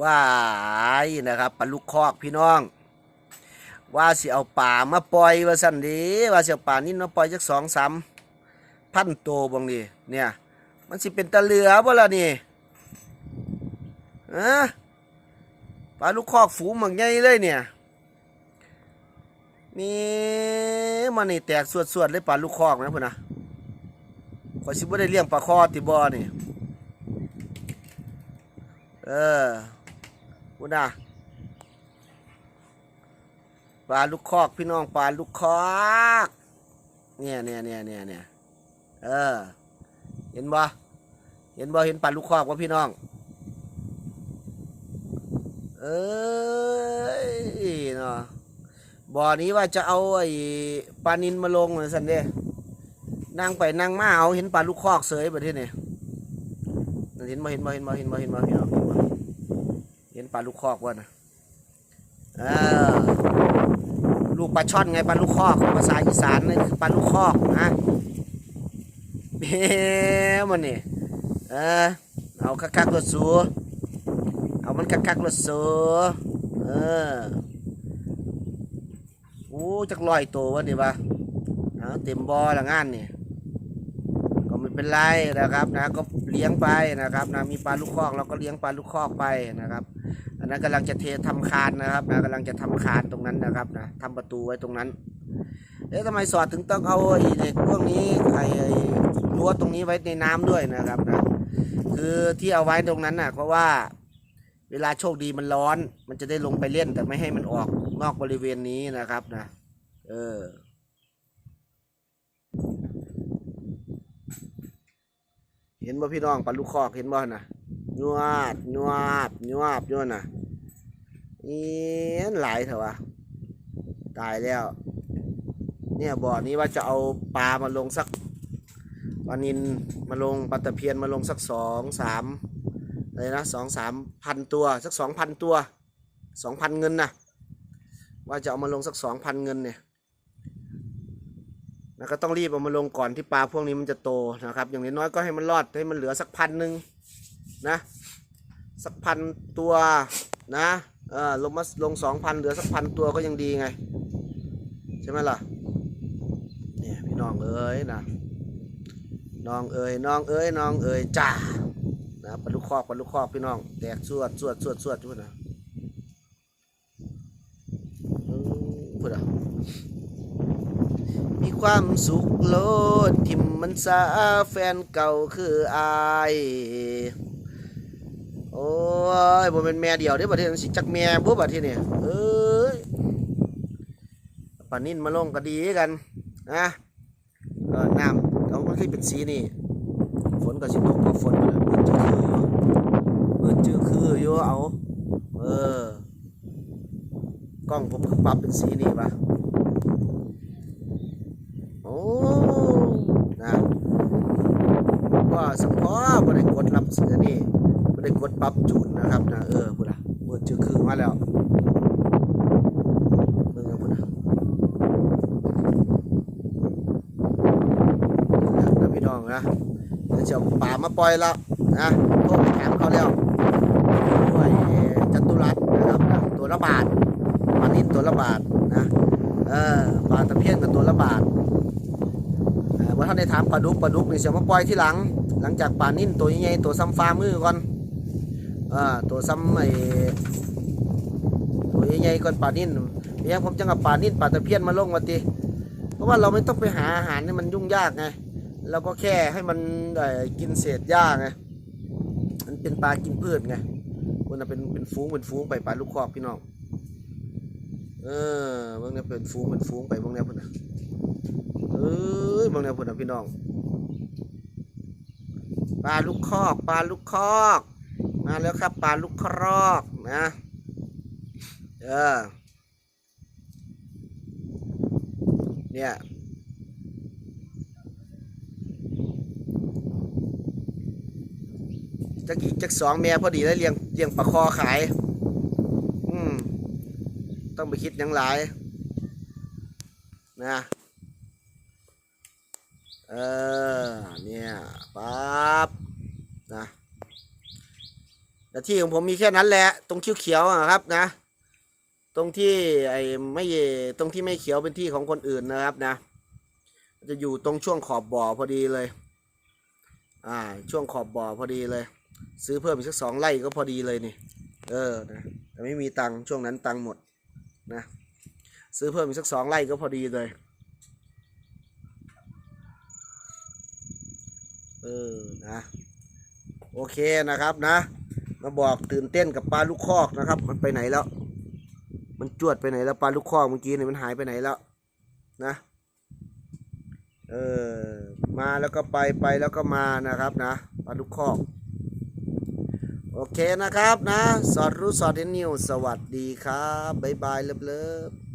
ว้ายนะครับปลาลูกคอกพี่น้อง ว่าสิเอาป่ามาปล่อยว่าสั่นดีว่าสิเอาป่านี่มาปล่อยจักสองสามพันโตบางนี่เนี่ย มันสิเป็นตะเหลือบ่ล่ะนี่อะปลาลูกคอกฝูงมันใหญ่เลยเนี่ย นี่มันนี่แตกสวดๆเลยปลาลูกคอกนะพุ่นนะขอยสิบ่ได้เลี้ยงปลาคอติบ่นี่ เออ พุ่นนะปลาลูกคอกพี่น้องปลาลูกคอกเนี่ยเนี่ยเนี่ยเนี่ยเนี่ยเออ เห็นบ่เห็นบ่เห็นปลาลูกคอกว่าพี่น้อง เอ้ยเนาะบ่อนี้ว่าจะเอาไอ้ปลานินมาลงเหมือนสันเด้นั่งไปนั่งมาเอาเห็นปลาลูกคอกเสยแบบที่นี่เห็นบ่เห็นบ่เห็นบ่เห็นบ่เห็นบ่พี่น้องเห็นบ่ ห็นปลาลูกคอกว่านะเออลูกปลาช่อนไงปลาลูกคอกภาษาอีสานนี่คือปลาลูกคอกนะเฮ้มันนี่เออเอาคักๆรถสูเอามันคักๆรถสูเออโอ้จักลอยตัววะนี่ปะเอาเต็มบอละงานนี่ก็ไม่เป็นไรนะครับนะก็ เลี้ยงไปนะครับนะมีปลาลูกคอกเราก็เลี้ยงปลาลูกคอกไปนะครับ อันนั้นกำลังจะเททำคานนะครับนะกำลังจะทำคานตรงนั้นนะครับนะทำประตูไว้ตรงนั้นเอ๊ะทำไมสอดถึงต้องเอาไอ้เหล็กพวกนี้ไอ้รั้วตรงนี้ไว้ในน้ำด้วยนะครับนะคือที่เอาไว้ตรงนั้นน่ะเพราะว่าเวลาโชคดีมันร้อน มันจะได้ลงไปเล่นแต่ไม่ให้มันออกนอกบริเวณนี้นะครับนะเออ เห็นบ่พี่น้องปลาลูกคอกเห็นบ่นะยวบยวบยวบยวดน่ะนี่หลายเถอะวะตายแล้ว เนี่ยบ่อนี้ว่าจะเอาปลามาลงสักปลานินมาลงปลาตะเพียนมาลงสักสองสามอะไรนะสองสามพันตัวสักสองพันตัวสองพันเงินนะว่าจะเอามาลงสักสองพันเงินเนี่ย นะก็ต้องรีบเอามาลงก่อนที่ปลาพวกนี้มันจะโตนะครับ อย่างน้อยๆก็ให้มันรอดให้มันเหลือสักพันหนึ่งนะสักพันตัวนะเออลงมาลงสองพันเหลือสักพันตัวก็ยังดีไง ใช่ไหมล่ะเนี่ยพี่น้องเอ้ยนะน้องเอ้ยน้องเอ้ยน้องเอ้ยจ้านะปลาลูกคอกปลาลูกคอกพี่น้องแตกสวดสวดสวดสวดทุกนะอืมพูดอะมี ความสุขโลดทิมมันซาแฟนเก่าคืออายโอ้ยบ่เป็นแม่เดียวเด้ประเทศสิจักแม่บ่บัดที่นี่เอ้ยปานิ่นมาลงก็ดีกันนะเออน้ำเขามันคือเป็นสีนี่ ฝนก็สิตกก็ฝนเลยมืดจื้อคือมืดจื้อคืออยู่เอา เออกล้องผมก็ปรับเป็นสีนี่ปะโอ้นะว่าสังพอ บ่ได้กดรับเสือนี่บ่ได้กดปรับจูนนะครับนะเออพุ่นล่ะมืดจือคือมาแล้วเบิ่งอพุ่นน่ะนะพี่น้องนะเดี๋ยวจะป่ามาปล่อยแล้วนะโทรไปถามเขาแล้วด้วยจัตุรัสนะครับนะตัวละบาทปลานินตัวละบาทนะเออปลาตะเพียนกับตัวละบาทเออว่าท่านได้ถามปลาดุกปลาดุกนี่จะมาปล่อยที่หลัง หลังจากปลานิ่นตัวใหญ่ๆตัวซ้ำฟ้ามือก่อนเออตัวซ้ำไอ้ตัวใหญ่ๆก่อนปลานิ่นเนี่ยผมจะกับปลานิ่นปลาตะเพียนมาลงมาตีเพราะว่าเราไม่ต้องไปหาอาหารนี่มันยุ่งยากไงเราก็แค่ให้มันกินเศษหญ้าไงมันเป็นปลากินพืชไงมันนะเป็นเป็นฟูงเป็นฟูงไปปลาลูกคอกพี่น้องเออบางเนี่ยเป็นฟูงเป็นฟูงไปบางเนี่ยพุ่นนะเอ้ยบางเนี่ยพุ่นนะพี่น้อง ปลาลูกคอกปลาลูกคอก มาแล้วครับปลาลูกครอกนะเออเนี่ยจักอีกจักสองแม่พอดีแล้วเลี้ยงเลี้ยงปลาคอขาย อืมต้องไปคิดยังหลายนะ เออ เนี่ยปั๊บนะแต่ที่ของผมมีแค่นั้นแหละ ตรงเขียวๆอะครับนะ ตรงที่ไอ้ไม่ตรงที่ไม่เขียวเป็นที่ของคนอื่นนะครับนะ จะอยู่ตรงช่วงขอบบ่อพอดีเลย อ่า ช่วงขอบบ่อพอดีเลย ซื้อเพิ่มอีกสักสองไร่ก็พอดีเลยนี่ เออนะแต่ไม่มีตังค์ช่วงนั้นตังค์หมดนะ ซื้อเพิ่มอีกสักสองไร่ก็พอดีเลย เออนะโอเคนะครับนะ มาบอกตื่นเต้นกับปลาลูกคอกนะครับ มันไปไหนแล้ว มันจวดไปไหนแล้วปลาลูกคอกเมื่อกี้เนี่ยมันหายไปไหนแล้วนะเออมาแล้วก็ไปไปแล้วก็มานะครับนะปลาลูกคอกโอเคนะครับนะ สอดรู้สอดเห็นนิว สวัสดีครับ บ๊ายบายเลิฟ